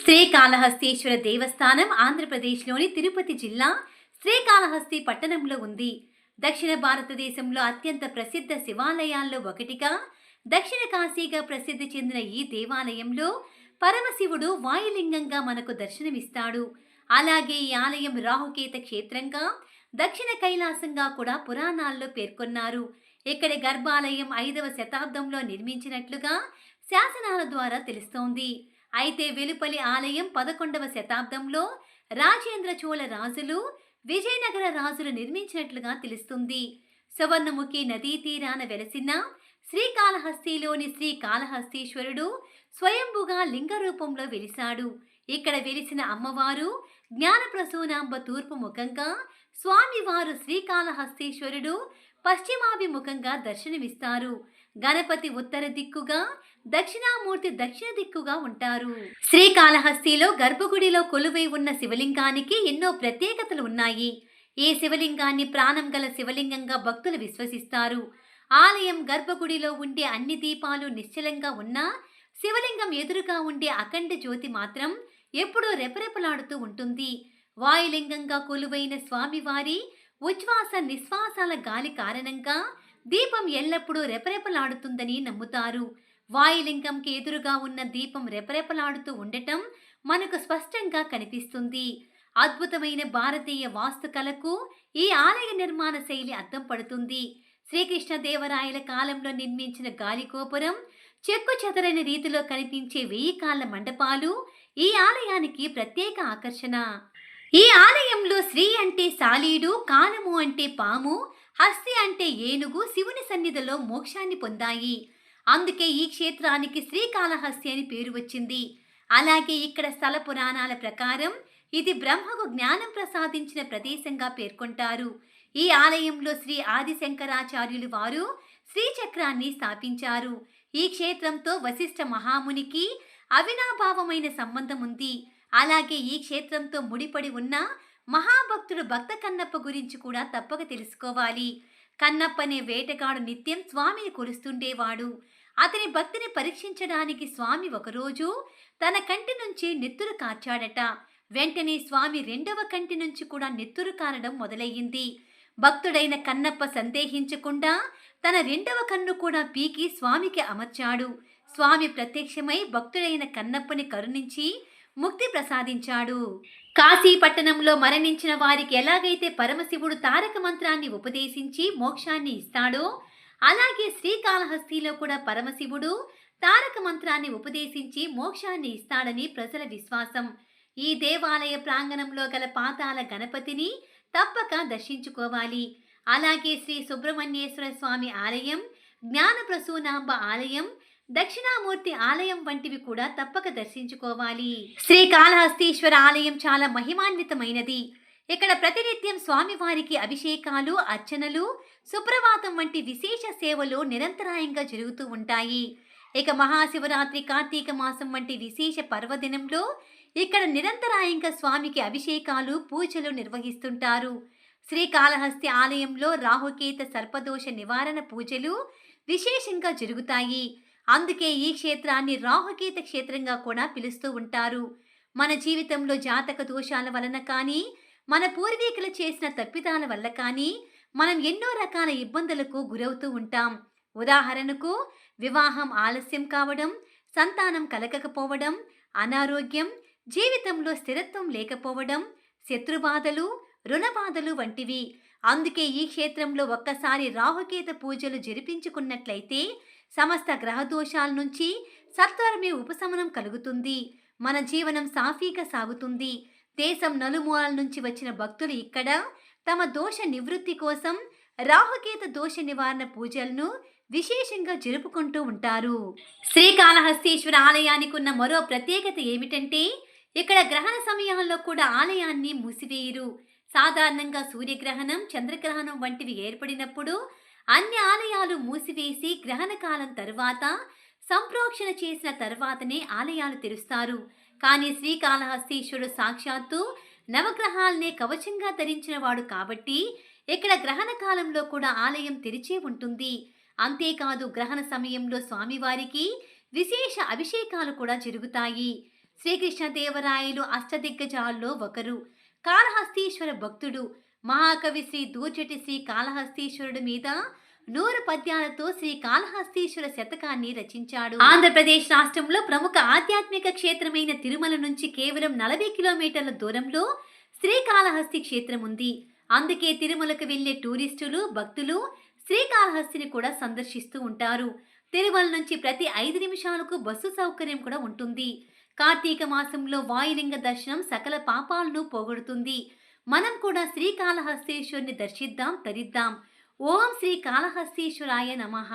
శ్రీకాళహస్తీశ్వర దేవస్థానం ఆంధ్రప్రదేశ్లోని తిరుపతి జిల్లా శ్రీకాళహస్తి పట్టణంలో ఉంది. దక్షిణ భారతదేశంలో అత్యంత ప్రసిద్ధ శివాలయాల్లో ఒకటిగా దక్షిణ కాశీగా ప్రసిద్ధి చెందిన ఈ దేవాలయంలో పరమశివుడు వాయులింగంగా మనకు దర్శనమిస్తాడు. అలాగే ఈ ఆలయం రాహుకేత క్షేత్రంగా దక్షిణ కైలాసంగా కూడా పురాణాల్లో పేర్కొన్నారు. ఇక్కడ గర్భాలయం ఐదవ శతాబ్దంలో నిర్మించినట్లుగా శాసనాల ద్వారా తెలుస్తోంది. అయితే వెలుపలి ఆలయం పదకొండవ శతాబ్దంలో రాజేంద్ర చోళ రాజులు విజయనగర రాజులు నిర్మించినట్లుగా తెలుస్తుంది. సువర్ణముఖి నదీ తీరాన వెలసిన శ్రీకాళహస్తిలోని శ్రీకాళహస్తీశ్వరుడు స్వయంభుగా లింగ రూపంలో వెలిశాడు. ఇక్కడ వెలిసిన అమ్మవారు జ్ఞానప్రసూనాంబ తూర్పు ముఖంగా స్వామివారు శ్రీకాళహస్తీశ్వరుడు పశ్చిమాభిముఖంగా దర్శనమిస్తారు. గణపతి ఉత్తర దిక్కుగా దక్షిణామూర్తి దక్షిణ దిక్కుగా ఉంటారు. శ్రీకాళహస్తిలో గర్భగుడిలో కొలువై ఉన్న శివలింగానికి ఎన్నో ప్రత్యేకతలు ఉన్నాయి. ఈ శివలింగాన్ని ప్రాణం గల శివలింగంగా భక్తులు విశ్వసిస్తారు? ఆలయం గర్భగుడిలో ఉండే అన్ని దీపాలు నిశ్చలంగా ఉన్నా శివలింగం ఎదురుగా ఉండే అఖండ జ్యోతి మాత్రం ఎప్పుడూ రెపరెపలాడుతూ ఉంటుంది. వాయులింగంగా కొలువైన స్వామివారి ఉచ్ఛ్వాస నిశ్వాసాల గాలి కారణంగా దీపం ఎల్లప్పుడూ రెపరెపలాడుతుందని నమ్ముతారు. వాయులింగంకి ఎదురుగా ఉన్న దీపం రెపరెపలాడుతూ ఉండటం మనకు స్పష్టంగా కనిపిస్తుంది. అద్భుతమైన భారతీయ వాస్తుకలకు ఈ ఆలయ నిర్మాణ శైలి అద్దం పడుతుంది. శ్రీకృష్ణదేవరాయల కాలంలో నిర్మించిన గాలిగోపురం చెక్కు చెదరని రీతిలో కనిపించే వెయ్యి కాళ్ళ మండపాలు ఈ ఆలయానికి ప్రత్యేక ఆకర్షణ. ఈ ఆలయంలో శ్రీ అంటే సాలీడు కాలము అంటే పాము హస్తి అంటే ఏనుగు శివుని సన్నిధిలో మోక్షాన్ని పొందాయి. అందుకే ఈ క్షేత్రానికి శ్రీకాళహస్తి అని పేరు వచ్చింది. అలాగే ఇక్కడ స్థల పురాణాల ప్రకారం ఇది బ్రహ్మకు జ్ఞానం ప్రసాదించిన ప్రదేశంగా పేర్కొంటారు. ఈ ఆలయంలో శ్రీ ఆదిశంకరాచార్యులు వారు శ్రీచక్రాన్ని స్థాపించారు. ఈ క్షేత్రంతో వశిష్ఠ మహామునికి అవినాభావమైన సంబంధం ఉంది అలాగే ఈ క్షేత్రంతో ముడిపడి ఉన్న మహాభక్తుడు భక్త కన్నప్ప గురించి కూడా తప్పక తెలుసుకోవాలి. కన్నప్ప అనే వేటగాడు నిత్యం స్వామిని కొలుస్తుండేవాడు. అతని భక్తిని పరీక్షించడానికి స్వామి ఒకరోజు తన కంటి నుంచి నెత్తురు కార్చాడట. వెంటనే స్వామి రెండవ కంటి నుంచి కూడా నెత్తురు కారడం మొదలయ్యింది. భక్తుడైన కన్నప్ప సందేహించకుండా తన రెండవ కన్ను కూడా పీకి స్వామికి అమర్చాడు. స్వామి ప్రత్యక్షమై భక్తుడైన కన్నప్పని కరుణించి ముక్తి ప్రసాదించాడు. కాశీ పట్టణంలో మరణించిన వారికి ఎలాగైతే పరమశివుడు తారక మంత్రాన్ని ఉపదేశించి మోక్షాన్ని ఇస్తాడో అలాగే శ్రీకాళహస్తిలో కూడా పరమశివుడు తారక మంత్రాన్ని ఉపదేశించి మోక్షాన్ని ఇస్తాడని ప్రజల విశ్వాసం. ఈ దేవాలయ ప్రాంగణంలో గల పాతాల గణపతిని తప్పక దర్శించుకోవాలి. అలాగే శ్రీ సుబ్రహ్మణ్యేశ్వర స్వామి ఆలయం జ్ఞానప్రసూనాంబ ఆలయం దక్షిణామూర్తి ఆలయం వంటివి కూడా తప్పక దర్శించుకోవాలి. శ్రీకాళహస్తీశ్వర ఆలయం చాలా మహిమాన్వితమైనది. ఇక్కడ ప్రతినిత్యం స్వామివారికి అభిషేకాలు అర్చనలు సుప్రభాతం వంటి విశేష సేవలు నిరంతరాయంగా జరుగుతూ ఉంటాయి. ఇక మహాశివరాత్రి కార్తీక మాసం వంటి విశేష పర్వదినంలో ఇక్కడ నిరంతరాయంగా స్వామికి అభిషేకాలు పూజలు నిర్వహిస్తుంటారు. శ్రీకాళహస్తి ఆలయంలో రాహుకేత సర్పదోష నివారణ పూజలు విశేషంగా జరుగుతాయి. అందుకే ఈ క్షేత్రాన్ని రాహుకేత క్షేత్రంగా కూడా పిలుస్తూ ఉంటారు. మన జీవితంలో జాతక దోషాల వలన కానీ మన పూర్వీకులు చేసిన తప్పిదాల వల్ల కానీ మనం ఎన్నో రకాల ఇబ్బందులకు గురవుతూ ఉంటాం. ఉదాహరణకు వివాహం ఆలస్యం కావడం సంతానం కలగకపోవడం అనారోగ్యం జీవితంలో స్థిరత్వం లేకపోవడం శత్రుబాధలు రుణబాధలు వంటివి. అందుకే ఈ క్షేత్రంలో ఒక్కసారి రాహుకేత పూజలు జరిపించుకున్నట్లయితే సమస్త గ్రహదోషాల నుంచి సత్వరమే ఉపశమనం కలుగుతుంది. మన జీవనం సాఫీగా సాగుతుంది. దేశం నలుమూలల నుంచి వచ్చిన భక్తులు ఇక్కడ తమ దోష నివృత్తి కోసం రాహుకేత దోష నివారణ పూజలను విశేషంగా జరుపుకుంటూ ఉంటారు. శ్రీకాళహస్తీశ్వర ఆలయానికి ఉన్న మరో ప్రత్యేకత ఏమిటంటే ఇక్కడ గ్రహణ సమయాల్లో కూడా ఆలయాన్ని మూసివేయరు. సాధారణంగా సూర్యగ్రహణం చంద్రగ్రహణం వంటివి ఏర్పడినప్పుడు అన్ని ఆలయాలు మూసివేసి గ్రహణ కాలం తరువాత సంప్రోక్షణ చేసిన తర్వాతనే ఆలయాలు తెరుస్తారు. కానీ శ్రీకాళహస్తీశ్వరుడు సాక్షాత్తు నవగ్రహాలనే కవచంగా ధరించినవాడు కాబట్టి ఇక్కడ గ్రహణ కాలంలో కూడా ఆలయం తెరిచే ఉంటుంది. అంతేకాదు గ్రహణ సమయంలో స్వామివారికి విశేష అభిషేకాలు కూడా జరుగుతాయి. శ్రీకృష్ణదేవరాయలు అష్టదిగ్గజాల్లో ఒకరు. కాళహస్తీశ్వర భక్తుడు మహాకవి శ్రీ దూర్జటి శ్రీ కాళహస్తీశ్వరుడు మీద నూరు పద్యాలతో శ్రీ కాళహస్తీశ్వర శతకాన్ని రచించాడు. ఆంధ్రప్రదేశ్ రాష్ట్రంలో ప్రముఖ ఆధ్యాత్మిక క్షేత్రమైన తిరుమల నుంచి కేవలం నలభై కిలోమీటర్ల దూరంలో శ్రీకాళహస్తి క్షేత్రం ఉంది. అందుకే తిరుమలకు వెళ్ళే టూరిస్టులు భక్తులు శ్రీకాళహస్తిని కూడా సందర్శిస్తూ ఉంటారు. తిరుమల నుంచి ప్రతి ఐదు నిమిషాలకు బస్సు సౌకర్యం కూడా ఉంటుంది. కార్తీక మాసంలో వాయులింగ దర్శనం సకల పాపాలను పోగొడుతుంది. మనం కూడా శ్రీకాళహస్తీశ్వరుని దర్శిద్దాం తరిద్దాం. ఓం శ్రీకాళహస్తీశ్వరాయ నమః.